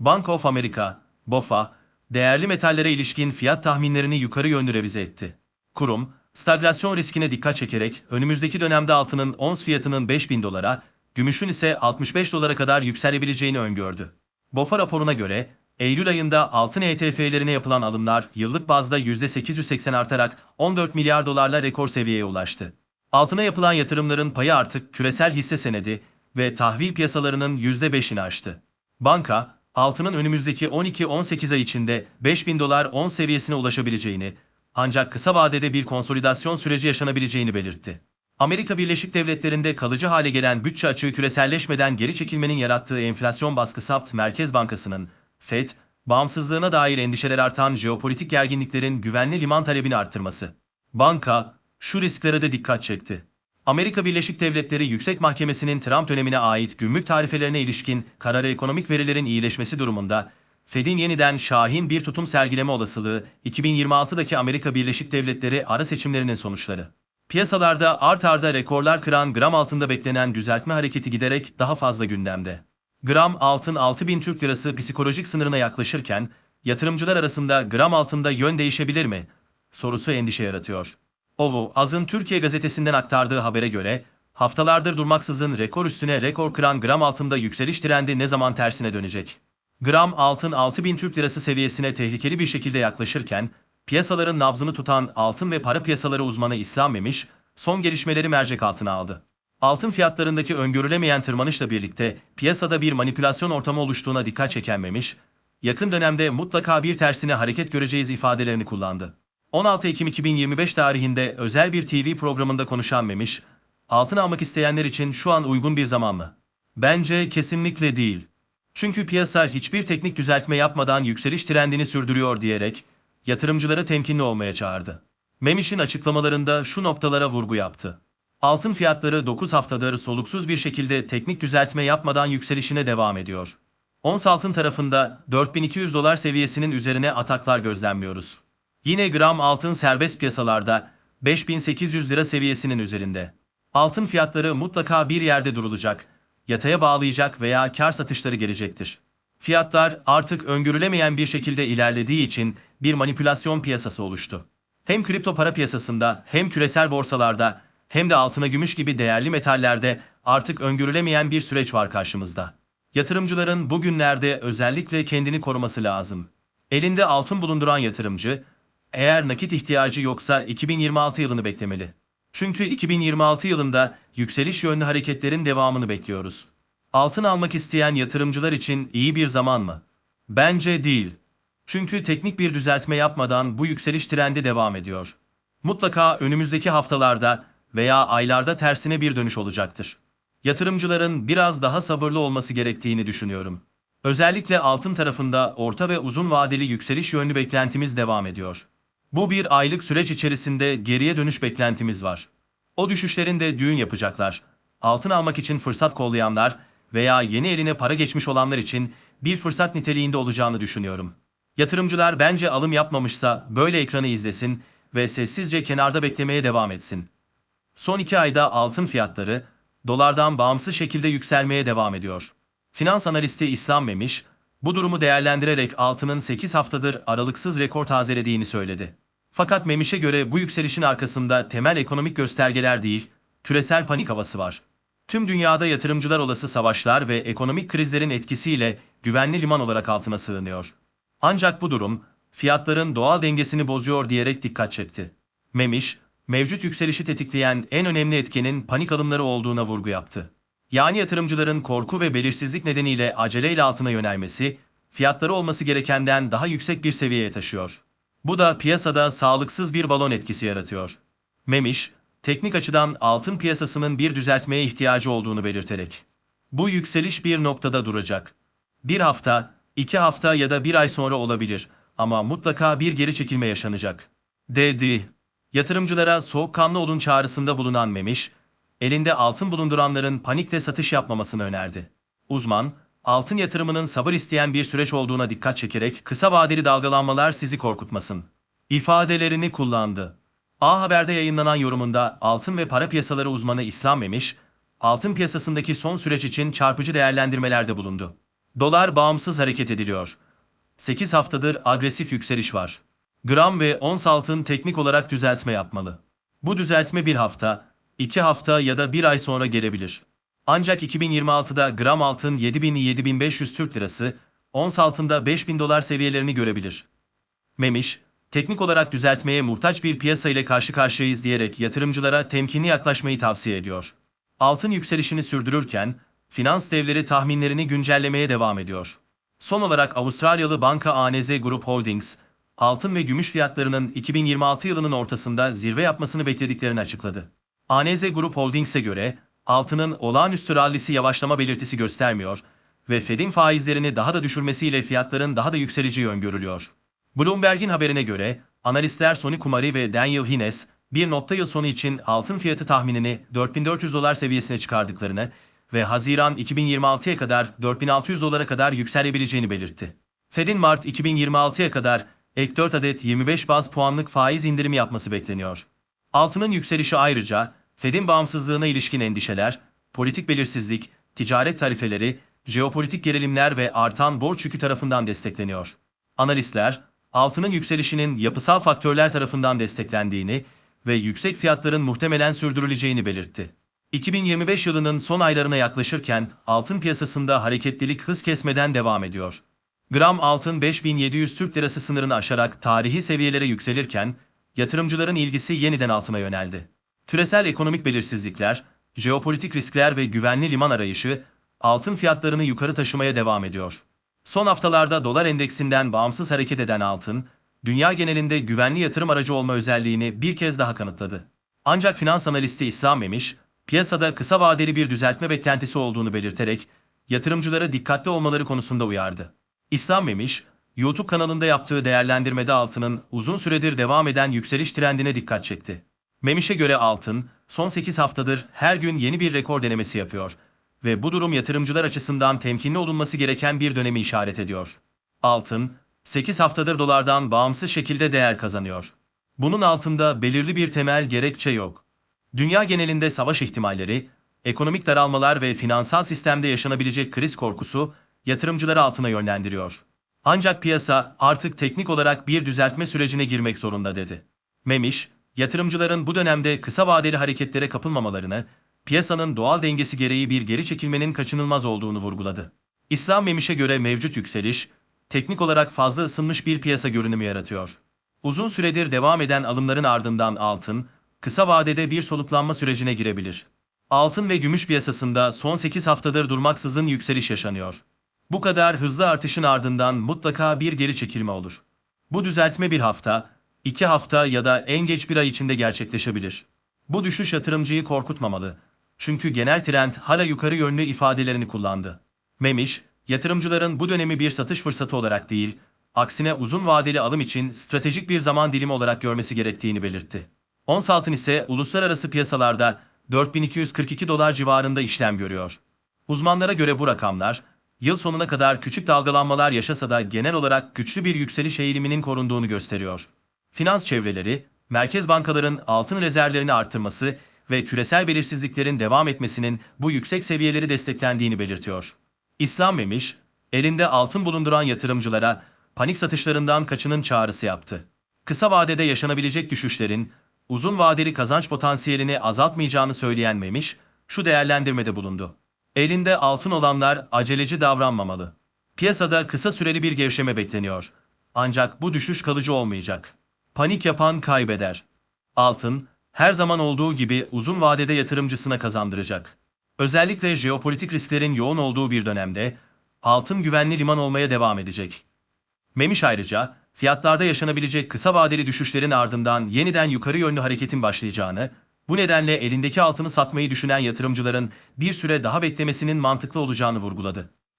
Bank of America, BOFA, değerli metallere ilişkin fiyat tahminlerini yukarı yönlü revize etti. Kurum, stagflasyon riskine dikkat çekerek önümüzdeki dönemde altının ons fiyatının 5000 dolara, gümüşün ise 65 dolara kadar yükselebileceğini öngördü. BOFA raporuna göre, Eylül ayında altın ETF'lerine yapılan alımlar yıllık bazda %880 artarak 14 milyar dolarla rekor seviyeye ulaştı. Altına yapılan yatırımların payı artık küresel hisse senedi ve tahvil piyasalarının %5'ini aştı. Banka, altının önümüzdeki 12-18 ay içinde 5000 dolar 10 seviyesine ulaşabileceğini, ancak kısa vadede bir konsolidasyon süreci yaşanabileceğini belirtti. Amerika Birleşik Devletleri'nde kalıcı hale gelen bütçe açığı küreselleşmeden geri çekilmenin yarattığı enflasyon baskısı ABD Merkez Bankası'nın, FED, bağımsızlığına dair endişeler artan jeopolitik gerginliklerin güvenli liman talebini arttırması. Banka, şu risklere de dikkat çekti. Amerika Birleşik Devletleri Yüksek Mahkemesi'nin Trump dönemine ait gümrük tarifelerine ilişkin kararı ekonomik verilerin iyileşmesi durumunda, Fed'in yeniden şahin bir tutum sergileme olasılığı 2026'daki Amerika Birleşik Devletleri ara seçimlerinin sonuçları. Piyasalarda art arda rekorlar kıran gram altında beklenen düzeltme hareketi giderek daha fazla gündemde. Gram altın 6000 Türk Lirası psikolojik sınırına yaklaşırken, yatırımcılar arasında gram altında yön değişebilir mi? sorusu endişe yaratıyor. Ovu, Az'ın Türkiye gazetesinden aktardığı habere göre, haftalardır durmaksızın rekor üstüne rekor kıran gram altında yükseliş trendi ne zaman tersine dönecek? Gram altın 6000 Türk Lirası seviyesine tehlikeli bir şekilde yaklaşırken, piyasaların nabzını tutan altın ve para piyasaları uzmanı İslam Memiş, son gelişmeleri mercek altına aldı. Altın fiyatlarındaki öngörülemeyen tırmanışla birlikte piyasada bir manipülasyon ortamı oluştuğuna dikkat çeken Memiş, yakın dönemde mutlaka bir tersine hareket göreceğiz ifadelerini kullandı. 16 Ekim 2025 tarihinde özel bir TV programında konuşan Memiş, altın almak isteyenler için şu an uygun bir zaman mı? Bence kesinlikle değil. Çünkü piyasa hiçbir teknik düzeltme yapmadan yükseliş trendini sürdürüyor diyerek yatırımcıları temkinli olmaya çağırdı. Memiş'in açıklamalarında şu noktalara vurgu yaptı. Altın fiyatları 9 haftadır soluksuz bir şekilde teknik düzeltme yapmadan yükselişine devam ediyor. Ons altın tarafında 4200 dolar seviyesinin üzerine ataklar gözlemliyoruz. Yine gram altın serbest piyasalarda 5800 lira seviyesinin üzerinde. Altın fiyatları mutlaka bir yerde durulacak, yataya bağlayacak veya kar satışları gelecektir. Fiyatlar artık öngörülemeyen bir şekilde ilerlediği için bir manipülasyon piyasası oluştu. Hem kripto para piyasasında hem küresel borsalarda hem de altına gümüş gibi değerli metallerde artık öngörülemeyen bir süreç var karşımızda. Yatırımcıların bugünlerde özellikle kendini koruması lazım. Elinde altın bulunduran yatırımcı, eğer nakit ihtiyacı yoksa 2026 yılını beklemeli. Çünkü 2026 yılında yükseliş yönlü hareketlerin devamını bekliyoruz. Altın almak isteyen yatırımcılar için iyi bir zaman mı? Bence değil. Çünkü teknik bir düzeltme yapmadan bu yükseliş trendi devam ediyor. Mutlaka önümüzdeki haftalarda veya aylarda tersine bir dönüş olacaktır. Yatırımcıların biraz daha sabırlı olması gerektiğini düşünüyorum. Özellikle altın tarafında orta ve uzun vadeli yükseliş yönlü beklentimiz devam ediyor. Bu bir aylık süreç içerisinde geriye dönüş beklentimiz var. O düşüşlerin de düğün yapacaklar. Altın almak için fırsat kollayanlar veya yeni eline para geçmiş olanlar için bir fırsat niteliğinde olacağını düşünüyorum. Yatırımcılar bence alım yapmamışsa böyle ekranı izlesin ve sessizce kenarda beklemeye devam etsin. Son iki ayda altın fiyatları dolardan bağımsız şekilde yükselmeye devam ediyor. Finans analisti İslam Memiş, bu durumu değerlendirerek altının 8 haftadır aralıksız rekor tazelediğini söyledi. Fakat Memiş'e göre bu yükselişin arkasında temel ekonomik göstergeler değil, küresel panik havası var. Tüm dünyada yatırımcılar olası savaşlar ve ekonomik krizlerin etkisiyle güvenli liman olarak altına sığınıyor. Ancak bu durum, fiyatların doğal dengesini bozuyor diyerek dikkat çekti. Memiş, mevcut yükselişi tetikleyen en önemli etkenin panik alımları olduğuna vurgu yaptı. Yani yatırımcıların korku ve belirsizlik nedeniyle aceleyle altına yönelmesi, fiyatları olması gerekenden daha yüksek bir seviyeye taşıyor. Bu da piyasada sağlıksız bir balon etkisi yaratıyor. Memiş, teknik açıdan altın piyasasının bir düzeltmeye ihtiyacı olduğunu belirterek. Bu yükseliş bir noktada duracak. Bir hafta, iki hafta ya da bir ay sonra olabilir ama mutlaka bir geri çekilme yaşanacak. Dedi. Yatırımcılara soğukkanlı olun çağrısında bulunan Memiş, elinde altın bulunduranların panikle satış yapmamasını önerdi. Uzman, altın yatırımının sabır isteyen bir süreç olduğuna dikkat çekerek kısa vadeli dalgalanmalar sizi korkutmasın. ifadelerini kullandı. A Haber'de yayınlanan yorumunda altın ve para piyasaları uzmanı İslam Memiş, altın piyasasındaki son süreç için çarpıcı değerlendirmelerde bulundu. Dolar bağımsız hareket ediliyor. 8 haftadır agresif yükseliş var. Gram ve ons altın teknik olarak düzeltme yapmalı. Bu düzeltme bir hafta, iki hafta ya da bir ay sonra gelebilir. Ancak 2026'da gram altın 7000-7500 Türk Lirası, ons altında 5000 dolar seviyelerini görebilir. Memiş, teknik olarak düzeltmeye muhtaç bir piyasa ile karşı karşıyayız diyerek yatırımcılara temkinli yaklaşmayı tavsiye ediyor. Altın yükselişini sürdürürken, finans devleri tahminlerini güncellemeye devam ediyor. Son olarak Avustralyalı banka ANZ Group Holdings, altın ve gümüş fiyatlarının 2026 yılının ortasında zirve yapmasını beklediklerini açıkladı. ANZ Group Holdings'e göre altının olağanüstü rallisi yavaşlama belirtisi göstermiyor ve Fed'in faizlerini daha da düşürmesiyle fiyatların daha da yükseleceği öngörülüyor. Bloomberg'in haberine göre analistler Sony Kumari ve Daniel Hines bir notta yıl sonu için altın fiyatı tahminini 4400 dolar seviyesine çıkardıklarını ve Haziran 2026'ya kadar 4600 dolara kadar yükselebileceğini belirtti. Fed'in Mart 2026'ya kadar ek 4 adet 25 baz puanlık faiz indirimi yapması bekleniyor. Altının yükselişi ayrıca Fed'in bağımsızlığına ilişkin endişeler, politik belirsizlik, ticaret tarifeleri, jeopolitik gerilimler ve artan borç yükü tarafından destekleniyor. Analistler, altının yükselişinin yapısal faktörler tarafından desteklendiğini ve yüksek fiyatların muhtemelen sürdürüleceğini belirtti. 2025 yılının son aylarına yaklaşırken altın piyasasında hareketlilik hız kesmeden devam ediyor. Gram altın 5700 Türk Lirası sınırını aşarak tarihi seviyelere yükselirken yatırımcıların ilgisi yeniden altına yöneldi. Küresel ekonomik belirsizlikler, jeopolitik riskler ve güvenli liman arayışı altın fiyatlarını yukarı taşımaya devam ediyor. Son haftalarda dolar endeksinden bağımsız hareket eden altın, dünya genelinde güvenli yatırım aracı olma özelliğini bir kez daha kanıtladı. Ancak finans analisti İslam Memiş, piyasada kısa vadeli bir düzeltme beklentisi olduğunu belirterek yatırımcılara dikkatli olmaları konusunda uyardı. İslam Memiş, YouTube kanalında yaptığı değerlendirmede altının uzun süredir devam eden yükseliş trendine dikkat çekti. Memiş'e göre altın, son 8 haftadır her gün yeni bir rekor denemesi yapıyor ve bu durum yatırımcılar açısından temkinli olunması gereken bir dönemi işaret ediyor. Altın, 8 haftadır dolardan bağımsız şekilde değer kazanıyor. Bunun altında belirli bir temel gerekçe yok. Dünya genelinde savaş ihtimalleri, ekonomik daralmalar ve finansal sistemde yaşanabilecek kriz korkusu yatırımcıları altına yönlendiriyor. Ancak piyasa artık teknik olarak bir düzeltme sürecine girmek zorunda dedi. Memiş, yatırımcıların bu dönemde kısa vadeli hareketlere kapılmamalarını, piyasanın doğal dengesi gereği bir geri çekilmenin kaçınılmaz olduğunu vurguladı. İslam Memiş'e göre mevcut yükseliş, teknik olarak fazla ısınmış bir piyasa görünümü yaratıyor. Uzun süredir devam eden alımların ardından altın, kısa vadede bir soluklanma sürecine girebilir. Altın ve gümüş piyasasında son 8 haftadır durmaksızın yükseliş yaşanıyor. Bu kadar hızlı artışın ardından mutlaka bir geri çekilme olur. Bu düzeltme bir hafta, iki hafta ya da en geç bir ay içinde gerçekleşebilir. Bu düşüş yatırımcıyı korkutmamalı. Çünkü genel trend hala yukarı yönlü ifadelerini kullandı. Memiş, yatırımcıların bu dönemi bir satış fırsatı olarak değil, aksine uzun vadeli alım için stratejik bir zaman dilimi olarak görmesi gerektiğini belirtti. Ons altın ise uluslararası piyasalarda 4242 dolar civarında işlem görüyor. Uzmanlara göre bu rakamlar, yıl sonuna kadar küçük dalgalanmalar yaşasa da genel olarak güçlü bir yükseliş eğiliminin korunduğunu gösteriyor. Finans çevreleri, merkez bankaların altın rezervlerini arttırması ve küresel belirsizliklerin devam etmesinin bu yüksek seviyeleri desteklendiğini belirtiyor. İslam Memiş, elinde altın bulunduran yatırımcılara panik satışlarından kaçının çağrısı yaptı. Kısa vadede yaşanabilecek düşüşlerin uzun vadeli kazanç potansiyelini azaltmayacağını söyleyen Memiş, şu değerlendirmede bulundu. Elinde altın olanlar aceleci davranmamalı. Piyasada kısa süreli bir gevşeme bekleniyor. Ancak bu düşüş kalıcı olmayacak. Panik yapan kaybeder. Altın, her zaman olduğu gibi uzun vadede yatırımcısına kazandıracak. Özellikle jeopolitik risklerin yoğun olduğu bir dönemde altın güvenli liman olmaya devam edecek. Memiş ayrıca fiyatlarda yaşanabilecek kısa vadeli düşüşlerin ardından yeniden yukarı yönlü hareketin başlayacağını, bu nedenle elindeki altını satmayı düşünen yatırımcıların bir süre daha beklemesinin mantıklı olacağını vurguladı.